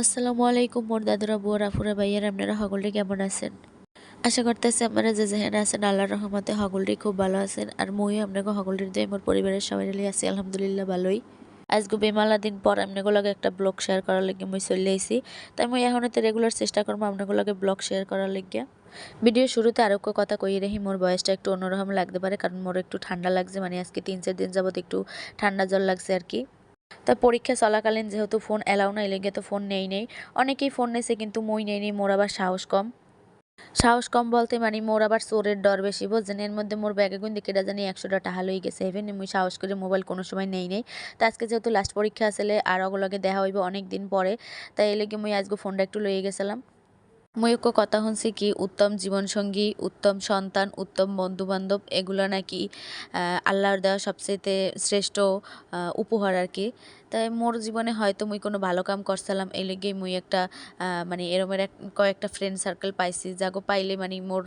আসসালামু আলাইকুম, মোর দাদুরা বুয়া রাফুরা ভাইয়ার, আপনারা সকলটি কেমন আছেন? আশা করতেছি আপনারা যে যেখানে আছেন আল্লাহ রহমতে সকলটি খুব ভালো আছেন। আর মইও আপনাকে সকলটির দিয়ে মোর পরিবারের সবাই আছি, আলহামদুলিল্লাহ, ভালোই। আজকে বেমালা দিন পর আপনাকে লগে একটা ব্লগ শেয়ার করার লাগে মুই চলে আইছি। তাই মুই এখন তো রেগুলার চেষ্টা করব আপনাকে লগে ব্লগ শেয়ার করার লাগিয়া ভিডিও শুরুতে আরও একটা কথা কই রাখি, মোর বয়সটা একটু অন্যরকম লাগতে পারে, কারণ মোর একটু ঠান্ডা লাগছে। মানে আজকে তিন চার দিন যাবত একটু ঠান্ডা জল লাগছে আর কি। তা পরীক্ষা চলাকালীন যেহেতু ফোন অ্যালাউ না এলেগে তো ফোন নেই নেই। অনেকেই ফোন নেছে কিন্তু মই নেই নেই, মোর আবার সাহস কম। সাহস কম বলতে মানে মোর আবার চোরের ডর বেশি বোঝেন এর মধ্যে মোর ব্যাগে গুন দিকে জানি একশোটা টাহা লই গেছে হেভেন মুই সাহস করে মোবাইল কোনো সময় নেই নেই। তা আজকে যেহেতু লাস্ট পরীক্ষা আসলে আর অগলগে দেখা হইব অনেক দিন পরে, তাই এলেগে মুই আজকে ফোনটা একটু লইয়ে গেছিলাম। ময়ূক্য কথা শুনছি কি, উত্তম জীবনসঙ্গী, উত্তম সন্তান, উত্তম বন্ধুবান্ধব, এগুলো নাকি আল্লাহর দেওয়া সবচেয়ে শ্রেষ্ঠ উপহার আর কি। তাই মোর জীবনে হয়তো মুই কোনো ভালো কাম করছিলাম, এই লেগেই মুই একটা মানে এরমের এক, কয়েকটা ফ্রেন্ড সার্কেল পাইছি, যাগো পাইলে মানে মোর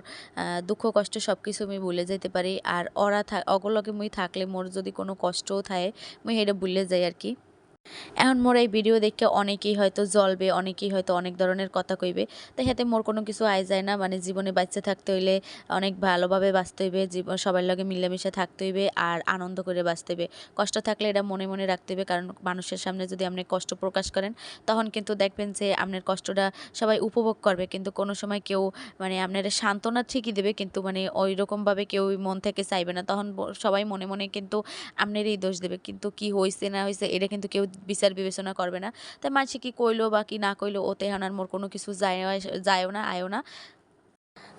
দুঃখ, কষ্ট সব কিছু আমি ভুলে যেতে পারি। আর ওরা থাক অগলকে মুই থাকলে মোর যদি কোনো কষ্টও থাকে, মুই সেটা ভুলে যাই আর কি। এখন মোর এই ভিডিও দেখে অনেকেই হয়তো জ্বলবে, অনেকেই হয়তো অনেক ধরনের কথা কইবে। তাই হাতে মোর কোনো কিছু আয় যায় না মানে জীবনে বাচ্চা থাকতে হইলে অনেক ভালোভাবে বাঁচতে হইবে জীবন সবার লগে মিলেমিশে থাকতে হইবে আর আনন্দ করে বাঁচতে হইবে। কষ্ট থাকলে এটা মনে মনে রাখতে হইবে, কারণ মানুষের সামনে যদি আপনি কষ্ট প্রকাশ করেন, তখন কিন্তু দেখবেন যে আপনার কষ্টটা সবাই উপভোগ করবে। কিন্তু কোনো সময় কেউ মানে আপনার সান্ত্বনা ঠিকই দেবে, কিন্তু মানে ওই রকমভাবে কেউ মন থেকে চাইবে না। তখন সবাই মনে মনে কিন্তু আপনারই দোষ দেবে। কিন্তু কি হয়েছে না হয়েছে এটা কিন্তু কেউ বিচার বিবেচনা করবে না। তাই মানুষ কি কইলো বা কি না কইলো ওতে হানার মোর কোনো কিছু যায়, যায়ও না, আয়ও না।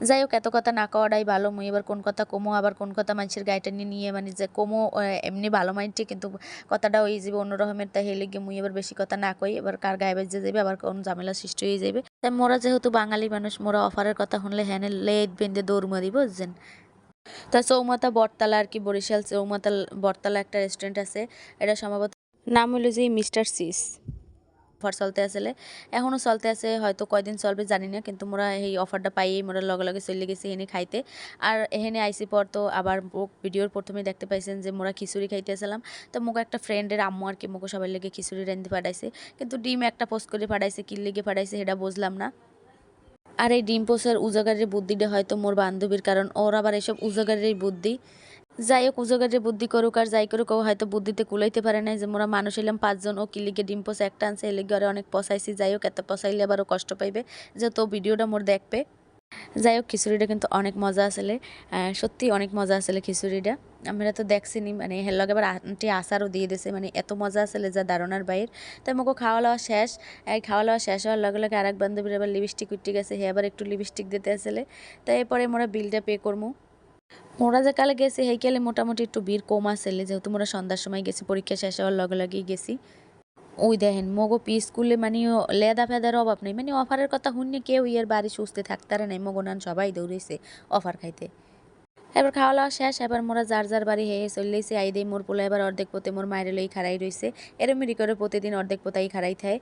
যাই হোক, এত কথা না কওয়াটাই ভালো। মুই এবার কোন কথা কমো, আবার কোন কথা মানুষের গাইটা নিয়ে মানে যে কমো এমনি ভালো মাইন্ডটি কিন্তু কথাটা ওই যাবে অন্য রকমের। তাই হেলে গিয়ে মুই এবার বেশি কথা না কই, এবার কার গায়ে বাজে যাবে, আবার কোন ঝামেলা সৃষ্টি হয়ে যাবে। তাই মোরা যেহেতু বাঙালি মানুষ, মোরা অফারের কথা শুনলে হ্যাঁ লেট বেঁধে দৌড় মারি, বুঝছেন? তা চৌমাতা বটতলা আর কি, বরিশাল চৌমাতা বটতলা একটা রেস্টুরেন্ট আছে। এটা সম্ভবত নাম হলো যে মিস্টার সিস। অফার চলতে আসলে এখনও চলতে আছে, হয়তো কয়দিন চলবে জানি না, কিন্তু মোরা এই অফারটা পাইয়েই মোরা লগে লগে চলে গেছি এখানে খাইতে। আর এখানে আইসি পর তো আবার ভিডিওর প্রথমে দেখতে পাইছেন যে মোরা খিচুড়ি খাইতে আসলাম তো মোক একটা ফ্রেন্ডের আম্মু আর কি মোকে সবাই লেগে খিচুড়ি রান্ধতে পাঠাইছে। কিন্তু ডিম একটা পোস্ট করে পাঠাইছে, কি লেগে পাঠাইছে সেটা বুঝলাম না। আর এই ডিম পোষের উজাগারের বুদ্ধিটা হয়তো মোর বান্ধবীর, কারণ ওর আবার এসব উজাগারের বুদ্ধি। যাই হোক উজোগারে বুদ্ধি করুক আর যাই করুক, ও হয়তো বুদ্ধিতে কুলাইতে পারে নাই। যে মোরা মানুষ এলাম পাঁচজন, ও কিলিগে ডিম পোষা একটা আনছে, এলে ঘরে অনেক পচাইছি যাই হোক, এত পচাইলে আবার ও কষ্ট পাইবে। যে তো ভিডিওটা মোর দেখবে। যাই হোক, খিচুড়িটা কিন্তু অনেক মজা আসলে। সত্যি অনেক মজা আসলে খিচুড়িটা। আমরা তো দেখছিনি মানে হের লগে আবার আন্টি আচারও দিয়ে দিছে মানে এত মজা আসলে যা দারুণার বাইর। তাই মোকে খাওয়া দাওয়া শেষ। খাওয়া দাওয়া শেষ হওয়ার লগে লগে আরেক বান্ধবীর আবার লিপস্টিক উঠতে গেছে। হে আবার একটু লিপস্টিক দিতে আসলে। তাই এরপরে মোরা বিলটা পে করব মোরা যে কালে গেছি হেইকালে মোটামুটি একটু ভিড় কম আসলে, যেহেতু মোরা সন্ধ্যার সময় গেছি, পরীক্ষা শেষ হওয়ার লগে লগেই গেছি। ওই দেখেন, মগো পি স্কুলে মানে লেদা ফেদার অভাব নেই মানে অফারের কথা শুনলে কেউ ইয়ের বাড়ি সুস্থে থাকতারে নাই, মগো নান সবাই দৌড়েছে অফার খাইতে। এবার খাওয়া দাওয়া শেষ, এবার মোরা যার যার বাড়ি হেয়ে চললেছি আই দেই মোর পোলা এবার অর্ধেক পোতে মোর মায়ের লই খাড়াই রয়েছে এরমেরি করে প্রতিদিন অর্ধেক পোতাই খাড়াই থাকে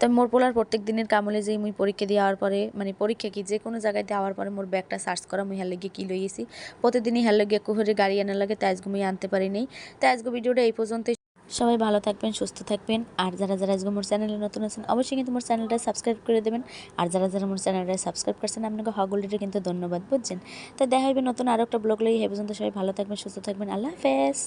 তো মোর পোলার প্রত্যেক দিনের কামলে যে মুই পরীক্ষা দিয়ে আওয়ার পরে মানে পরীক্ষা কি যে কোনো জায়গায় দিয়ে আওয়ার পরে মোর ব্যাগটা সার্চ করা, মুই গিয়ে কী লইয়েছি প্রতিদিনই হালে গিয়ে কুহরে গাড়ি আনার লাগে তাই আজকে মুই আনতে পারি নেই। তাই আজকে ভিডিওটা এই পর্যন্তই সবাই ভালো থাকবেন, সুস্থ থাকবেন। আর যারা যারা আজকে মোর চ্যানেলে নতুন আছেন, অবশ্যই কিন্তু মোর চ্যানেলটা সাবস্ক্রাইব করে দেবেন। আর যারা যারা মোর চ্যানেলটা সাবস্ক্রাইব করছেন, আপনাকে হগলিটা কিন্তু ধন্যবাদ, বুঝছেন? তো দেখা হবে নতুন আরও একটা ব্লগ লই এই পর্যন্ত সবাই ভালো থাকবেন, সুস্থ থাকবেন। আল্লাহ হাফেজ।